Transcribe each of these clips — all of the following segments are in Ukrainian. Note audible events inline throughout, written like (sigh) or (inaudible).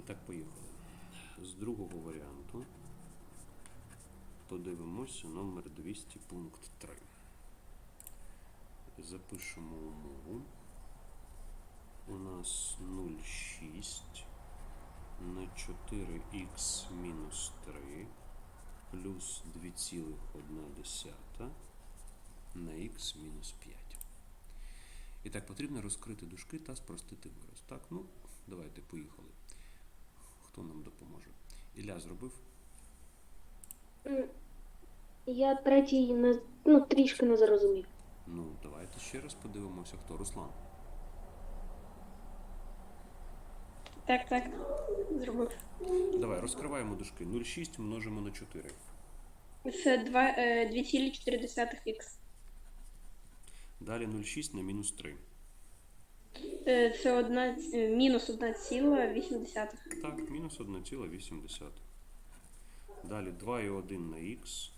І так, поїхали. З другого варіанту подивимося номер 200, пункт 3. Запишемо умову. У нас 0,6 на 4х мінус 3 плюс 2,1 на х мінус 5. І так, потрібно розкрити дужки та спростити вираз. Так, ну, давайте поїхали. Хто нам допоможе? Ілля зробив? Я третій не ну, трішки не зрозумів. Ну, давайте ще раз подивимося, хто Руслан. Так, так. Зробив. Давай, розкриваємо дужки. 0,6 множимо на 4. Це два- е, 2,4х. Далі 0,6 на мінус 3. Е, Це одна, е, мінус 1,8. Так, мінус 1,8. Далі 2,1 на х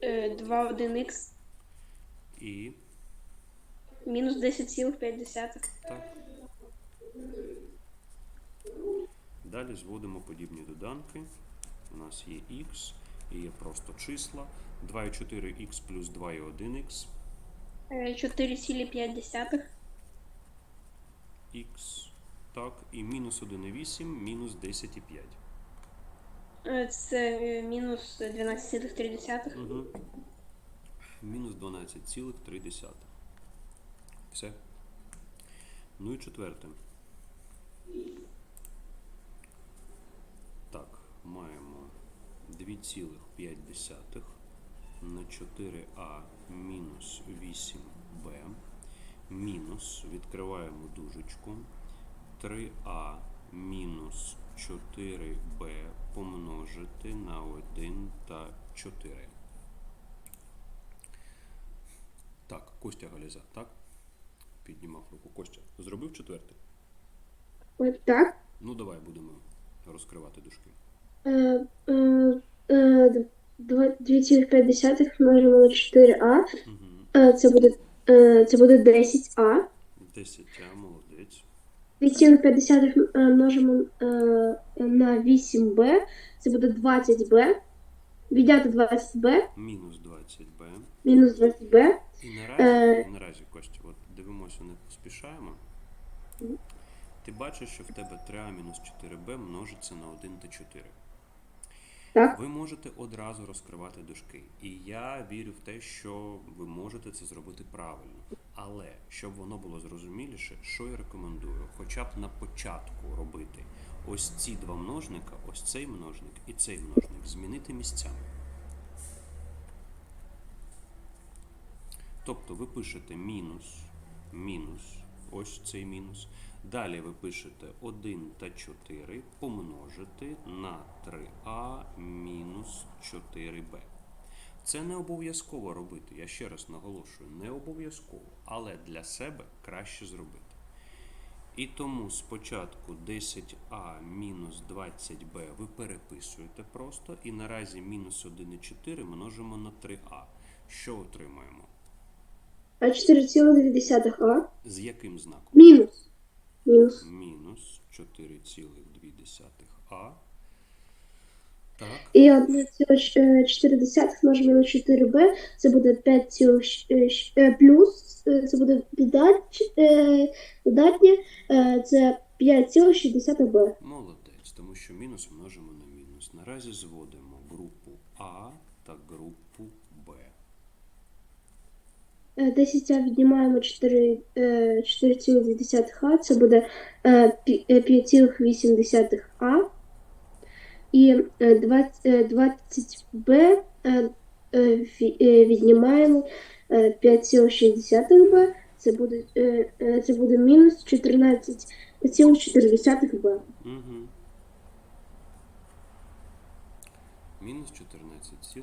Е, 2,1х і мінус 10,5. так. Далі зводимо подібні доданки. У нас є х і є просто числа. 2,4х плюс 2,1х. Е, 4,5. Х. Так, і мінус 1,8 мінус 10,5. Е, Це е, мінус 12,3. Угу. Мінус 12,3. Все. Ну і четверте. Так, маємо 2,5 на 4а мінус 8b мінус, відкриваємо дужечку, 3а мінус 4b помножити на 1 та 4. Так, Костя Галіза, так? Піднімав руку. Костя, зробив четверте? Так. Ну, давай будемо розкривати дужки. Е, е, е, 2,5 множимо на 4а. Угу. Е, Це буде, е, це буде 10а. 10, а молодець. 2,5 е, множимо е, на 8b. Це буде 20b. Відняти 20b. Мінус 20b. Мінус 20b. І наразі, Е. наразі Костя, от дивимося, не поспішаємо. Ти бачиш, що в тебе 3а мінус 4b множиться на 1 та 4. Так. Ви можете одразу розкривати дужки. І я вірю в те, що ви можете це зробити правильно. Але щоб воно було зрозуміліше, що я рекомендую, хоча б на початку робити ось ці два множника, ось цей множник і цей множник, змінити місцями. Тобто ви пишете мінус, мінус, ось цей мінус. Далі ви пишете 1 та 4 помножити на 3а мінус 4b. Це не обов'язково робити, я ще раз наголошую, не обов'язково, але для себе краще зробити. І тому спочатку 10а мінус 20b ви переписуєте просто, і наразі мінус 1,4 множимо на 3а. Що отримаємо? А 4,2а. З яким знаком? Мінус. Мінус. Мінус 4,2а. Так. І 1,4 множимо на 4b. Це буде 5, плюс. е, Це буде е, додатнє. е, Це 5,6b. Молодець, тому що мінус множимо на мінус. Наразі зводимо групу А та групу Б. 10 віднімаємо 4, е, 4,2 це буде е, пі- е, 5,8а. І е, 20, е, 20b е, е, ві- е, віднімаємо е, 5,6b. Це буде, е, е, це буде мінус 14,4b. Угу. Мінус 14,4.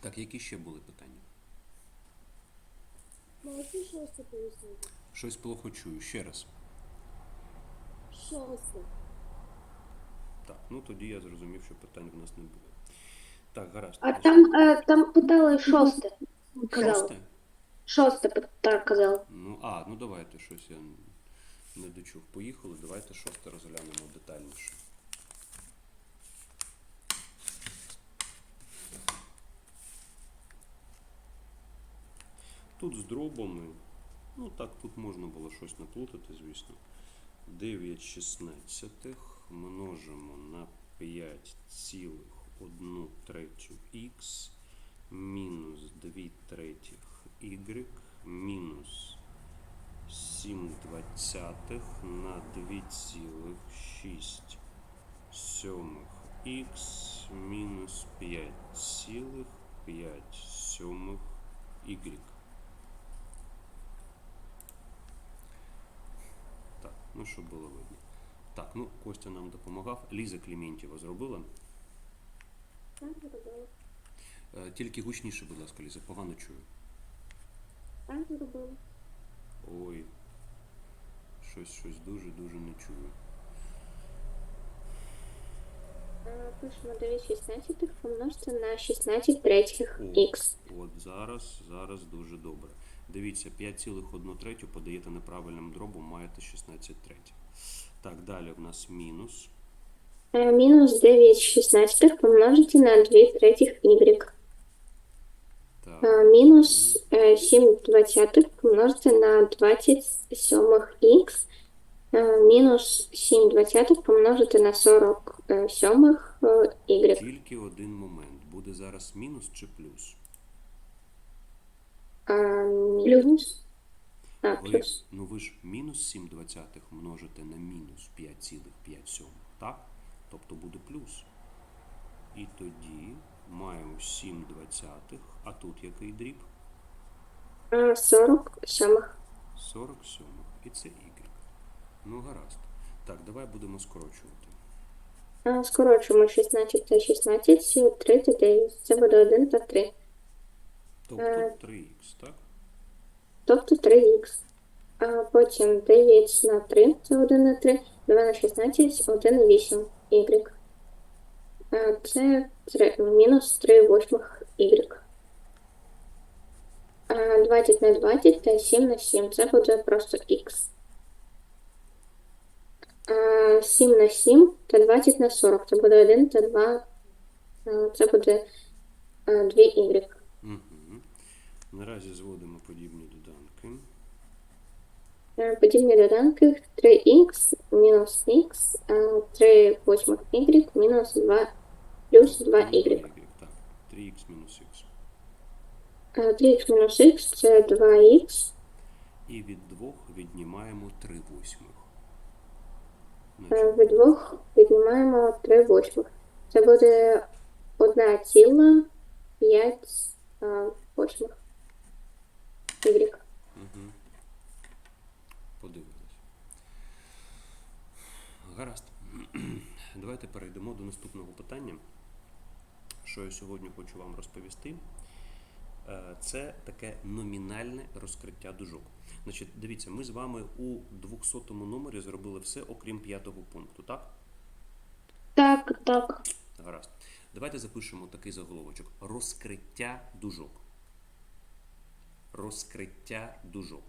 Так, які ще були питання? Можна шосте пояснити? Щось плохо чую. Ще раз. Шосте. Так, ну тоді я зрозумів, що питань в нас не буде. Так, гаразд. А там, е, там питали шосте. Казали. Шосте? Шосте так казали. Ну, а, ну давайте щось я Не дочув. Поїхали. Давайте шосте розглянемо детальніше. Тут з дробами, ну так, тут можна було щось наплутати, звісно. 9 шістнадцятих множимо на 5,1 третю х мінус 2 третіх y мінус 7 двадцятих на 2,6 сьомих х мінус 5,5 сьомих y. ну щоб було видно. Так, ну Костя нам допомагав. Ліза Кліментєва зробила. Так, зробила. Е, Тільки гучніше, будь ласка, Ліза, погано чую. Так, зробила. Ой, щось, щось дуже-дуже не чую. Е, Пишемо 9 шістнадцятих помножити на 16 третіх х. От зараз, зараз дуже добре. Дивіться, 5,1 третю подаєте неправильним дробом, маєте 16 третіх. Так, далі в нас мінус. Е, Мінус 9 шістнадцятих помножити на 2 третіх y. Е, Мінус е, 7 двадцятих помножити на 27 х. Е, Мінус 7 двадцятих помножити на 47 y. тільки один момент. Буде зараз мінус чи плюс? Е, Мінус. А, Ви, плюс. ну ви ж мінус 7 двадцятих множите на мінус 5,5, так? Тобто буде плюс. І тоді маємо 7 двадцятих, а тут який дріб? Е, 47. 47. І це y. Ну гаразд. Так, давай будемо скорочувати. Е, Скорочуємо 16 та 16, 3 та 9. Це буде 1 та 3. Тобто Е. 3х, так? Тобто 3х. А потім 9 на 3, це 1 на 3, 2 на 16, 1 на 8, y. Е, Це 3, мінус 3 восьмих y. Е, 20 на 20 та 7 на 7, це буде просто х. Е, 7 на 7 та 20 на 40, це буде 1 та 2, е, це буде 2 y. Наразі зводимо подібні доданки. Е, Подібні доданки 3х мінус х, е, 3 восьмих y мінус 2 плюс 2y. Так, 3х мінус х. Е, 3х мінус х це 2х, І від 2 віднімаємо 3 восьмих. е, від 2 віднімаємо 3 восьмих. Це буде 1 ціла 5 е, восьмих y. Угу. Подивились. Гаразд. (clears throat) Давайте перейдемо до наступного питання. Що я сьогодні хочу вам розповісти. Е, Це таке номінальне розкриття дужок. Значить, дивіться, ми з вами у 200 номері зробили все, окрім п'ятого пункту, так? Так, так. Гаразд. Давайте запишемо такий заголовочок. Розкриття дужок. Розкриття дужок.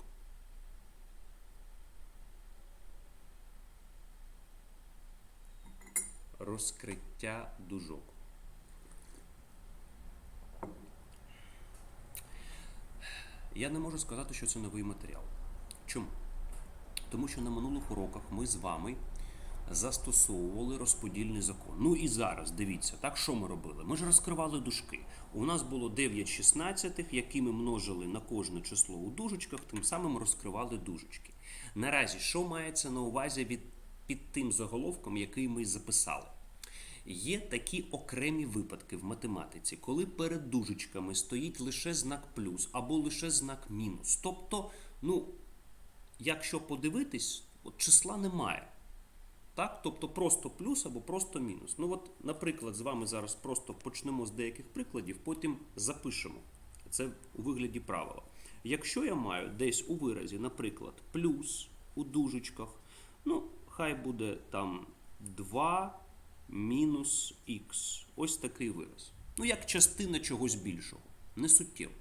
Розкриття дужок. Я не можу сказати, що це новий матеріал. Чому? Тому що на минулих уроках ми з вами застосовували розподільний закон. Ну і зараз дивіться, так що ми робили? Ми ж розкривали дужки. У нас було 9 шістнадцятих, які ми множили на кожне число у дужечках, тим самим розкривали дужечки. Наразі, що мається на увазі від, під тим заголовком, який ми записали? Є такі окремі випадки в математиці, коли перед дужечками стоїть лише знак плюс або лише знак мінус. Тобто, ну, якщо подивитись, от числа немає. Так? Тобто просто плюс або просто мінус. Ну от, наприклад, з вами зараз просто почнемо з деяких прикладів, потім запишемо. Це у вигляді правила. Якщо я маю десь у виразі, наприклад, плюс у дужечках, ну, хай буде там 2 мінус х. Ось такий вираз. Ну, як частина чогось більшого. Не суттєво.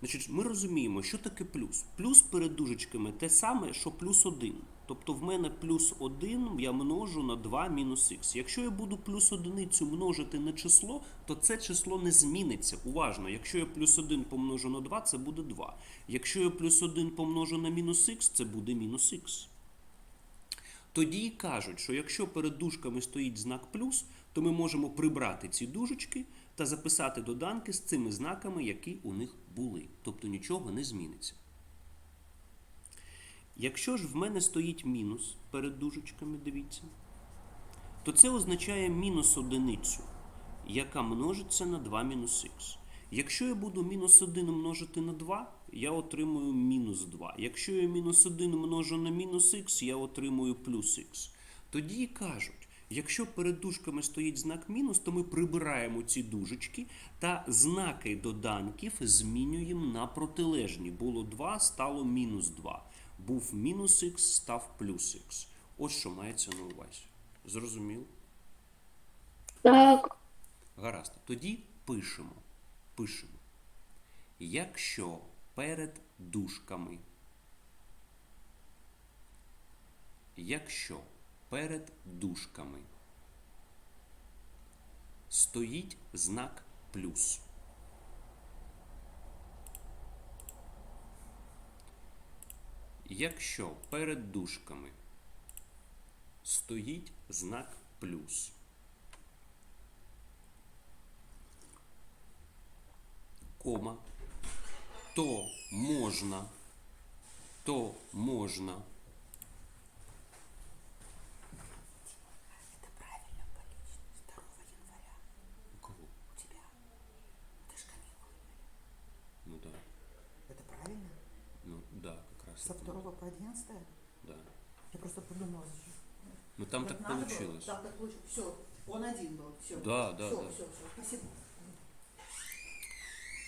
Значить, ми розуміємо, що таке плюс. Плюс перед дужечками те саме, що плюс 1. Тобто в мене плюс 1 я множу на 2 мінус х. Якщо я буду плюс одиницю множити на число, то це число не зміниться. Уважно, якщо я плюс 1 помножу на 2, це буде 2. Якщо я плюс 1 помножу на мінус х, це буде мінус х. Тоді кажуть, що якщо перед дужками стоїть знак плюс, то ми можемо прибрати ці дужечки та записати доданки з цими знаками, які у них були. Тобто нічого не зміниться. Якщо ж в мене стоїть мінус перед дужечками, дивіться, то це означає мінус одиницю, яка множиться на 2 мінус х. Якщо я буду мінус 1 множити на 2, я отримую мінус 2. Якщо я мінус 1 множу на мінус х, я отримую плюс х. Тоді кажуть, якщо перед дужками стоїть знак мінус, то ми прибираємо ці дужечки та знаки доданків змінюємо на протилежні. Було 2, стало мінус 2. Був мінус х, став плюс х. Ось що мається на увазі. Зрозуміло? Так. Гаразд. Тоді пишемо. Пишемо. Якщо перед дужками. Якщо перед дужками стоїть знак плюс. Якщо перед дужками стоїть знак плюс. кома, то можна, то можна. Получилось. Все, он один был. Все. Да, да, все, да. все, все. Спасибо.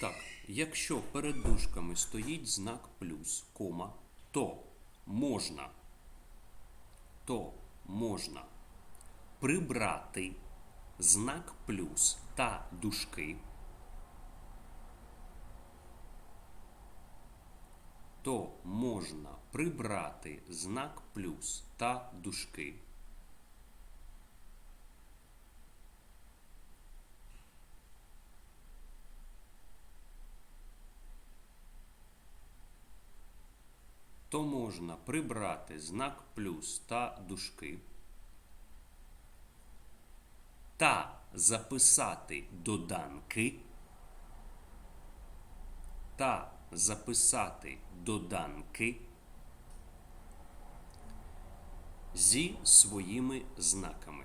Так, якщо перед дужками стоїть знак плюс, кома, то можна, то можна прибрати знак плюс та дужки, то можна прибрати знак плюс та дужки. То можна прибрати знак плюс та дужки та записати доданки та записати доданки зі своїми знаками.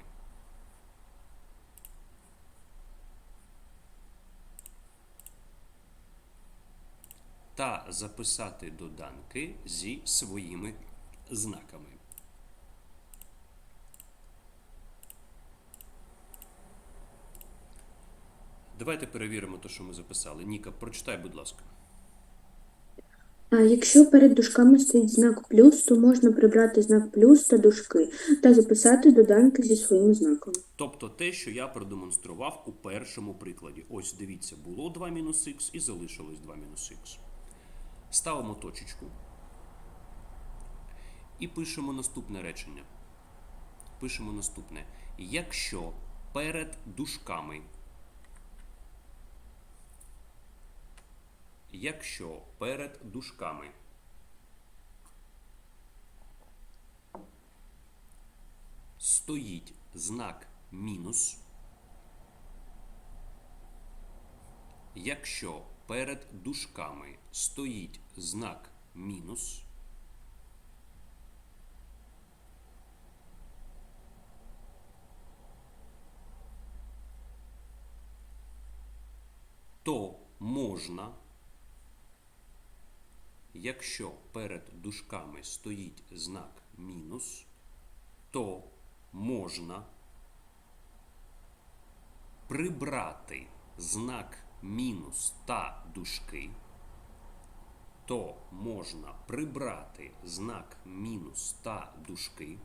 Та записати доданки зі своїми знаками. Давайте перевіримо те, що ми записали. Ніка, прочитай, будь ласка. А якщо перед дужками стоїть знак плюс, то можна прибрати знак плюс та дужки та записати доданки зі своїми знаками. Тобто те, що я продемонстрував у першому прикладі. Ось дивіться, було 2 мінус х і залишилось 2 мінус х. Ставимо точечку і пишемо наступне речення. Пишемо наступне. Якщо перед дужками, якщо перед дужками стоїть знак мінус, якщо перед дужками. Стоїть знак мінус, то можна, якщо перед дужками стоїть знак мінус, то можна прибрати знак мінус та дужки, то можна прибрати знак мінус та дужки.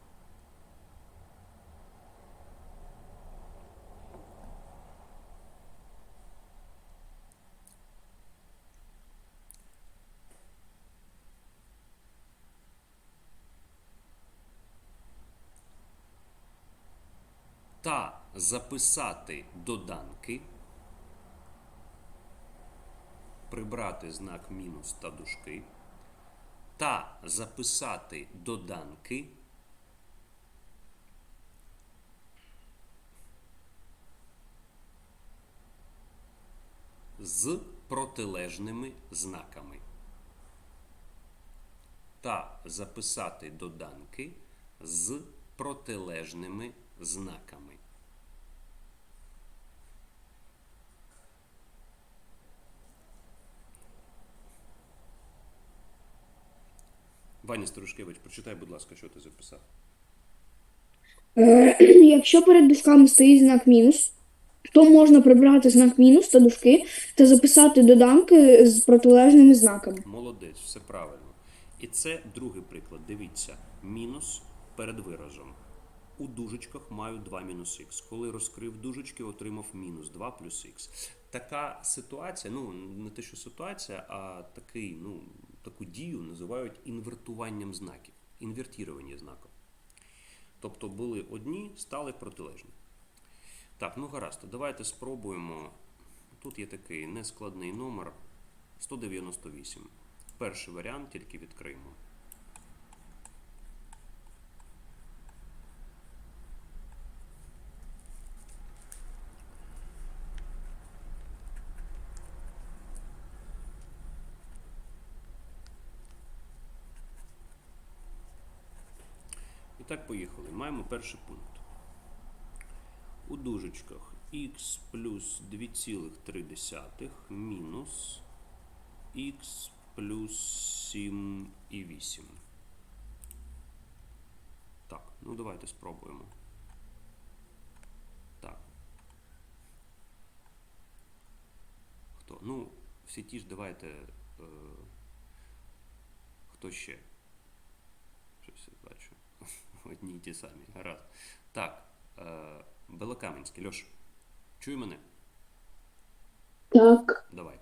Та записати доданки прибрати знак мінус та дужки, та записати доданки. з протилежними знаками. Та записати доданки з протилежними знаками. Ваня Старушкевич, прочитай, будь ласка, що ти записав. Е, (clears throat) Якщо перед дужками стоїть знак мінус, то можна прибрати знак мінус та дужки та записати доданки з протилежними знаками. Молодець, все правильно. І це другий приклад. Дивіться, мінус перед виразом. У дужечках маю 2 мінус х. Коли розкрив дужечки, отримав мінус 2 плюс х. Така ситуація, ну не те, що ситуація, а такий, ну, таку дію називають інвертуванням знаків, інвертірування знаків. Тобто були одні, стали протилежні. Так, ну гаразд, давайте спробуємо. Тут є такий нескладний номер 198. Перший варіант тільки відкриємо. І так, поїхали. Маємо перший пункт. У дужечках х плюс 2,3 мінус х плюс 7 і 8. Так, ну давайте спробуємо. Так. Хто? Ну, всі ті ж давайте. Е, хто ще? Щось бачу. Одні й ті самі. Гаразд. Так. Е, Белокаменський. Льош, чуй мене? Так. Давай.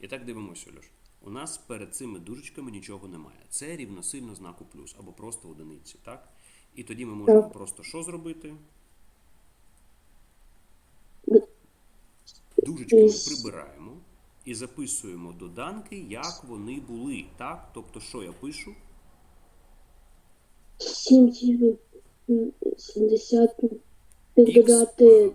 І так дивимося, Льош. У нас перед цими дужечками нічого немає. Це рівносильно знаку плюс або просто одиниці, так? І тоді ми можемо просто що зробити? Дужечки ми прибираємо і записуємо доданки, як вони були. Так? Тобто, що я пишу? 7 70 Х. додати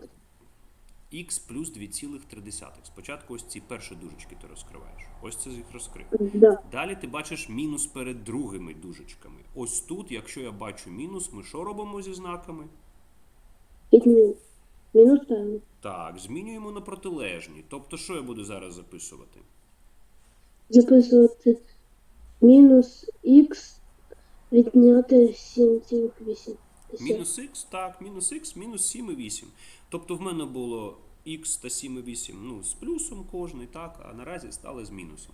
Х плюс 2,3. Спочатку ось ці перші дужечки ти розкриваєш. Ось це їх розкрив. да. Далі ти бачиш мінус перед другими дужечками. Ось тут, якщо я бачу мінус, ми що робимо зі знаками? Мінус ставимо. Так, змінюємо на протилежні. Тобто, що я буду зараз записувати? Записувати мінус х відняти 7,8. Мінус х, так, мінус х, мінус 7 і 8. Тобто в мене було х та 7 і 8 ну, з плюсом кожний, так, а наразі стали з мінусом.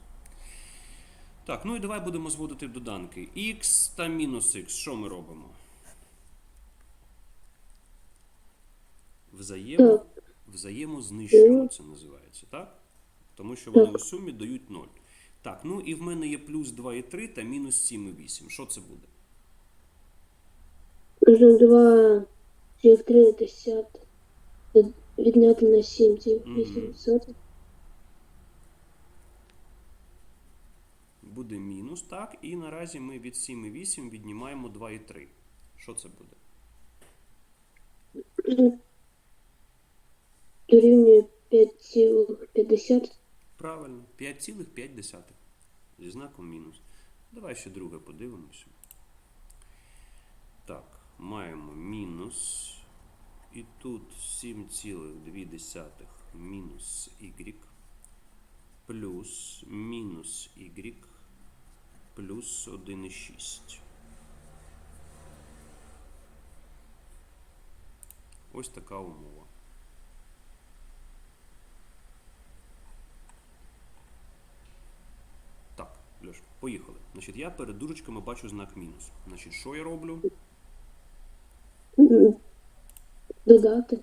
Так, ну і давай будемо зводити доданки. х та мінус х. Що ми робимо? Взаємо, взаємознищуємо це називається, так? Тому що вони у сумі дають 0. Так, ну і в мене є плюс 2,3 та мінус 7 і 8. Що це буде? Можна 2 3 десяти відняти на 7,8. Буде мінус, так, і наразі ми від 7,8 віднімаємо 2,3. Що це буде? Дорівнює 5,50. Правильно, 5,5 зі знаком мінус. Давай ще друге подивимося. Так, маємо мінус. І тут 7,2 мінус y плюс мінус y плюс 1,6. Ось така умова. Так, поїхали. Значить, я перед дужечками бачу знак мінус. Значить, що я роблю? Додати.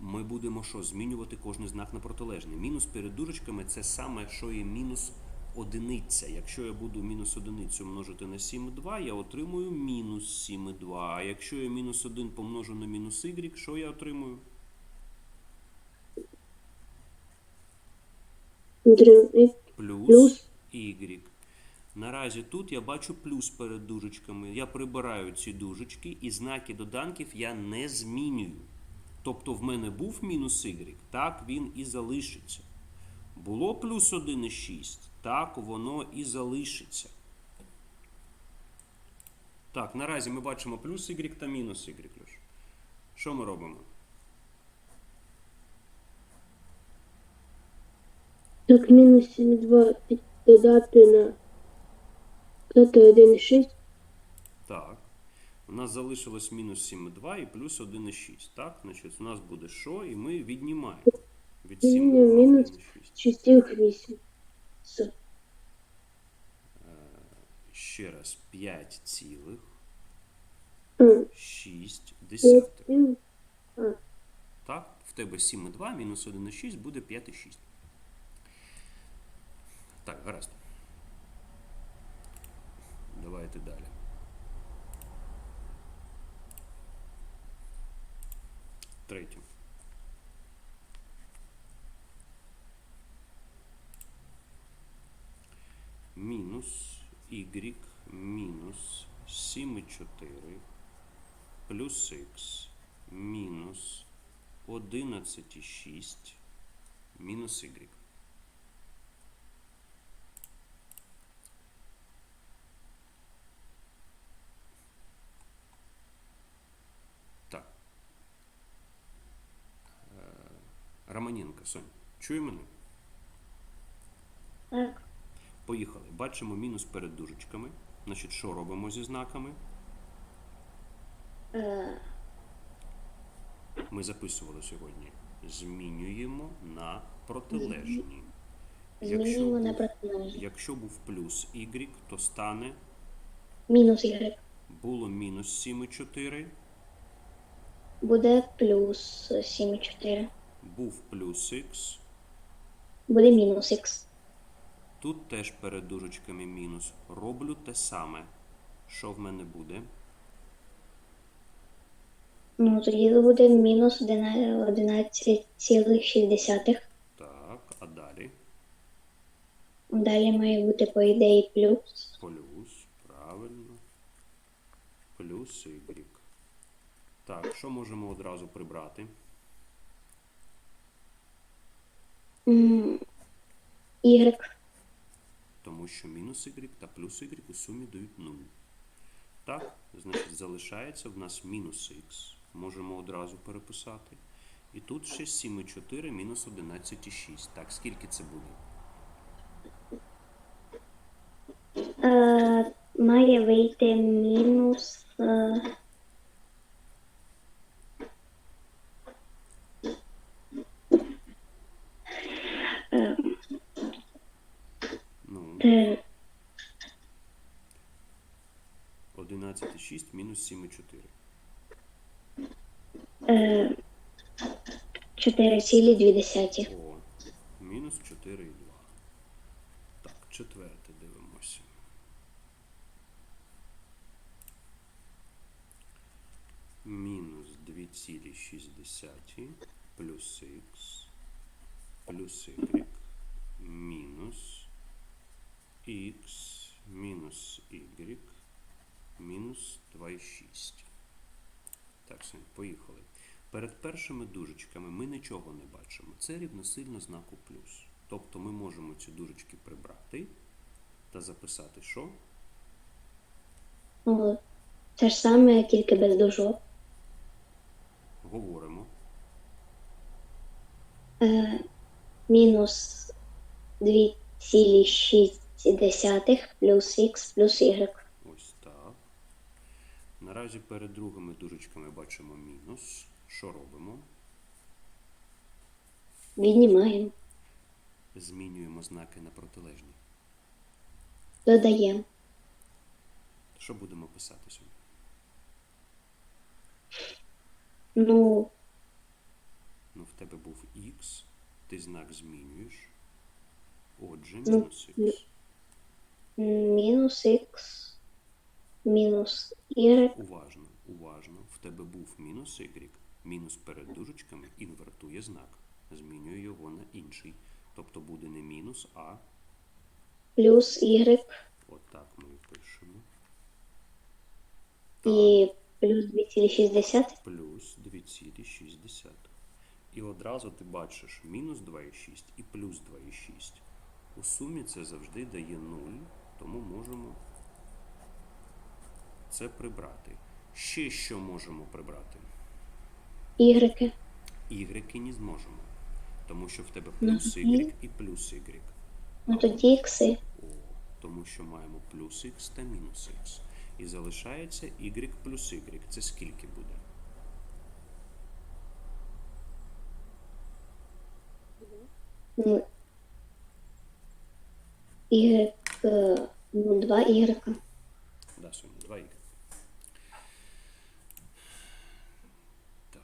Ми будемо що? Змінювати кожний знак на протилежний. Мінус перед дужечками це саме, що є мінус одиниця. Якщо я буду мінус одиницю множити на 7,2, я отримую мінус 7,2. А якщо я мінус 1 помножу на мінус y, що я отримую? Плюс, Плюс. Y. Наразі тут я бачу плюс перед дужечками. Я прибираю ці дужечки і знаки доданків я не змінюю. Тобто в мене був мінус y, так він і залишиться. Було плюс 1,6, так воно і залишиться. Так, наразі ми бачимо плюс y та мінус y. Що ми робимо? Так, мінус 7,2 під- додати на додати 1,6. Так. У нас залишилось мінус 7,2 і плюс 1,6. Так, значить, у нас буде що? І ми віднімаємо від Ні, 7,2 мінус 1,6. 6,8. Все. Ще раз 5 цілих 6 п'ять десятих. Так, в тебе 7,2 мінус 1,6 буде 5,6. Так, гаразд. Давайте далі. Третє. Мінус y мінус 7,4 плюс х мінус 11,6 мінус y. Романенко, Сонь, чує мене? Так. Поїхали. Бачимо мінус перед дужечками. Значить, що робимо зі знаками? Е, Ми записували сьогодні. Змінюємо на протилежні. Якщо Змінюємо на протилежні. якщо був плюс y, то стане Мінус y було мінус 7,4, буде плюс 7,4. Був плюс х. Буде мінус х. Тут теж перед дужечками мінус. Роблю те саме. Що в мене буде? Ну, тоді буде мінус 11,6. Так, а далі Далі має бути, по ідеї, плюс. плюс, правильно. Плюс y. Так, що можемо одразу прибрати? Y. Тому що мінус y та плюс y у сумі дають 0. Так, значить, залишається в нас мінус х. Можемо одразу переписати. І тут ще 7,4 мінус 11,6. Так, скільки це буде? Е, має вийти мінус. Е, е, Ну, е, 11,6 мінус 7,4. е, 4,2. О, мінус 4,2. Так, четверте дивимося. Мінус 2,6 плюс х плюс y мінус х мінус y мінус 2,6. Так, Сонь, поїхали. Перед першими дужечками ми нічого не бачимо. Це рівносильно знаку плюс. Тобто ми можемо ці дужечки прибрати та записати що? Ну, Те ж саме, тільки без дужок. Говоримо. Е, мінус 2,6 плюс х плюс y. Ось так. Наразі перед другими дужечками бачимо мінус. Що робимо? Віднімаємо, Змінюємо знаки на протилежні. додаємо. Що будемо писати сьогодні? Ну, Ну, в тебе був х, ти знак змінюєш. Отже, Ну, мінус х. мінус х мінус y Уважно, уважно. В тебе був мінус y, мінус перед дужечками інвертує знак. Змінює його на інший. Тобто буде не мінус, а плюс y отак ми і пишемо. і плюс 2,6. плюс 2,6. І одразу ти бачиш мінус 2,6 і плюс 2,6. У сумі це завжди дає 0, тому можемо це прибрати. Ще що можемо прибрати? Y. Y не зможемо, тому що в тебе плюс Y і плюс Y. Ну тоді ікси. О, тому що маємо плюс Х та мінус Х. І залишається Y плюс Y. Це скільки буде? Ну, y, е, ну, 2 y. Да, Соня, 2 y. Так.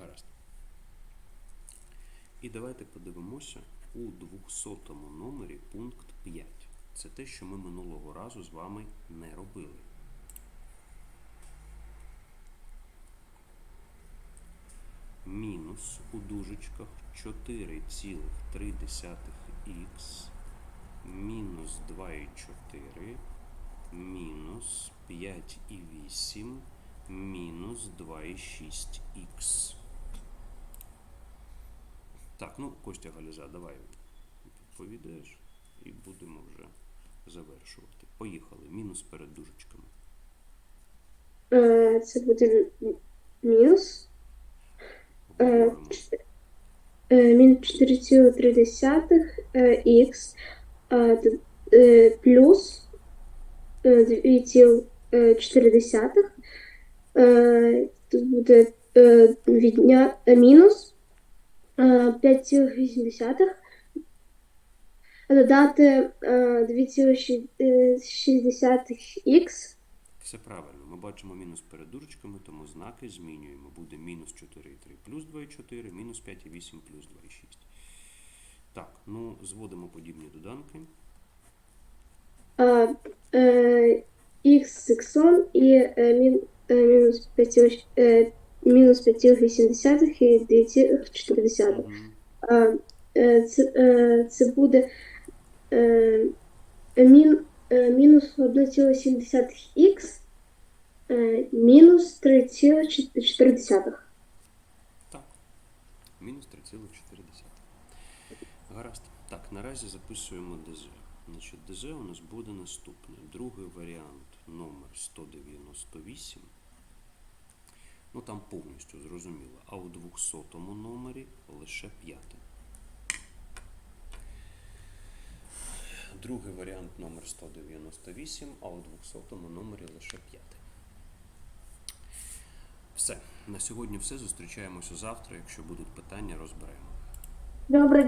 Гаразд. І давайте подивимося у 200 номері пункт 5. Це те, що ми минулого разу з вами не робили. мінус у дужечках 4,3х мінус 2,4 мінус 5,8 мінус 2,6х. Так, ну, Костя Галіза, давай відповідаєш і будемо вже завершувати. Поїхали. Мінус перед дужечками. Е, Це буде мінус. Е. Е, Мінус 4,3 х е, плюс е, 2,4. Е, Тут буде е, відня е, мінус е, 5,8. Додати е, 2,6х. Все правильно. Ми бачимо мінус перед дужечками, тому знаки змінюємо. Буде мінус 4,3 плюс 2,4, мінус 5,8 плюс 2,6. Так, ну зводимо подібні доданки. а, е, х з і е, е, мінус 5, е, мінус 5,8 і 2,4. А, е, це, е, це буде е, мін, мінус 1,7х е, мінус 3,4. Так. Мінус 3,4. Гаразд. Так, наразі записуємо ДЗ. Значить, ДЗ у нас буде наступний. Другий варіант номер 198. Ну там повністю зрозуміло. А у 200 номері лише п'яте. Другий варіант номер 198, а у 200 номері лише п'яте. Все. На сьогодні все. Зустрічаємося завтра. Якщо будуть питання, розберемо. Добре.